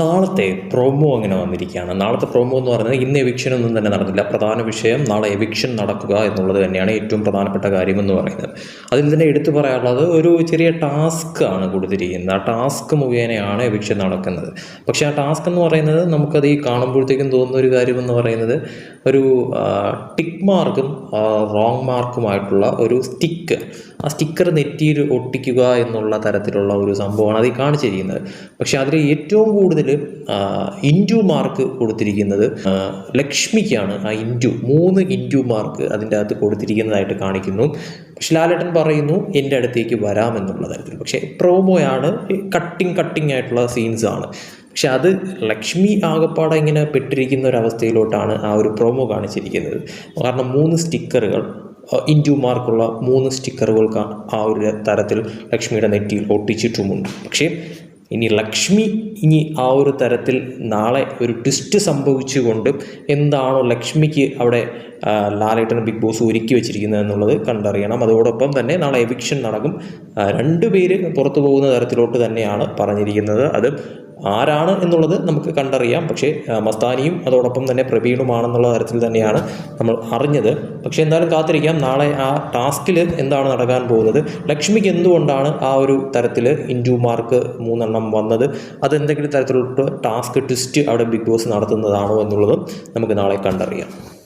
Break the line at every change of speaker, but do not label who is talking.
നാളത്തെ പ്രോമോ അങ്ങനെ വന്നിരിക്കുകയാണ്. നാളത്തെ പ്രോമോ എന്ന് പറഞ്ഞാൽ ഇന്ന് എവിക്ഷൻ ഒന്നും തന്നെ നടന്നില്ല. പ്രധാന വിഷയം നാളെ എവിക്ഷൻ നടക്കുക എന്നുള്ളത് തന്നെയാണ് ഏറ്റവും പ്രധാനപ്പെട്ട കാര്യം എന്ന് പറയുന്നത്. അതിൽ തന്നെ എടുത്തു പറയാനുള്ളത് ഒരു ചെറിയ ടാസ്ക് ആണ് കൊടുത്തിരിക്കുന്നത്. ആ ടാസ്ക് മുഖേനയാണ് എവിക്ഷൻ നടക്കുന്നത്. പക്ഷേ ആ ടാസ്ക് എന്ന് പറയുന്നത് നമുക്കത് ഈ കാണുമ്പോഴത്തേക്കും തോന്നുന്ന ഒരു കാര്യം എന്ന് പറയുന്നത് ഒരു ടിക്ക് മാർക്കും റോങ് മാർക്കുമായിട്ടുള്ള ഒരു സ്റ്റിക്ക് ആ സ്റ്റിക്കർ നെറ്റിയിൽ ഒട്ടിക്കുക എന്നുള്ള തരത്തിലുള്ള ഒരു സംഭവമാണ് അത് ഈ കാണിച്ചിരിക്കുന്നത്. പക്ഷേ അതിൽ ഏറ്റവും കൂടുതൽ ഇന്റു മാർക്ക് കൊടുത്തിരിക്കുന്നത് ലക്ഷ്മിക്കാണ്. ആ ഇന്റു മൂന്ന് ഇന്റു മാർക്ക് അതിന്റെ അകത്ത് കൊടുത്തിരിക്കുന്നതായിട്ട് കാണിക്കുന്നു. പക്ഷെ ലാലേട്ടൻ പറയുന്നു എന്റെ അടുത്തേക്ക് വരാമെന്നുള്ള തരത്തിൽ. പക്ഷേ പ്രോമോയാണ് കട്ടിങ് കട്ടിങ് ആയിട്ടുള്ള സീൻസ് ആണ്. പക്ഷെ അത് ലക്ഷ്മി ആകപ്പാടെ ഇങ്ങനെ പെട്ടിരിക്കുന്ന ഒരു അവസ്ഥയിലോട്ടാണ് ആ ഒരു പ്രോമോ കാണിച്ചിരിക്കുന്നത്. കാരണം മൂന്ന് സ്റ്റിക്കറുകൾ ഇന്റു മാർക്കുള്ള മൂന്ന് സ്റ്റിക്കറുകൾക്ക് ആ ഒരു തരത്തിൽ ലക്ഷ്മിയുടെ നെറ്റിയിൽ ഒട്ടിച്ചിട്ടുമുണ്ട്. പക്ഷേ ഇനി ലക്ഷ്മി ഇനി ആ ഒരു തരത്തിൽ നാളെ ഒരു ട്വിസ്റ്റ് സംഭവിച്ചുകൊണ്ട് എന്താണോ ലക്ഷ്മിക്ക് അവിടെ ലാലേട്ടൻ ബിഗ് ബോസ് ഒരുക്കി വെച്ചിരിക്കുന്നത് എന്നുള്ളത് കണ്ടറിയണം. അതോടൊപ്പം തന്നെ നാളെ എവിക്ഷൻ നടക്കും. രണ്ടുപേര് പുറത്തു പോകുന്ന തരത്തിലോട്ട് തന്നെയാണ് പറഞ്ഞിരിക്കുന്നത്. അത് ആരാണ് എന്നുള്ളത് നമുക്ക് കണ്ടറിയാം. പക്ഷേ മസ്താനിയും അതോടൊപ്പം തന്നെ പ്രവീണുമാണെന്നുള്ള തരത്തിൽ തന്നെയാണ് നമ്മൾ അറിഞ്ഞത്. പക്ഷേ എന്തായാലും കാത്തിരിക്കാം. നാളെ ആ ടാസ്കിൽ എന്താണ് നടക്കാൻ പോകുന്നത്? ലക്ഷ്മിക്ക് എന്തുകൊണ്ടാണ് ആ ഒരു തരത്തിൽ ഇന്റു മാർക്ക് മൂന്നെണ്ണം വന്നത്? അതെന്തെങ്കിലും തരത്തിലുള്ള ടാസ്ക് ട്വിസ്റ്റ് അവിടെ ബിഗ് ബോസ് നടത്തുന്നതാണോ എന്നുള്ളതും നമുക്ക് നാളെ കണ്ടറിയാം.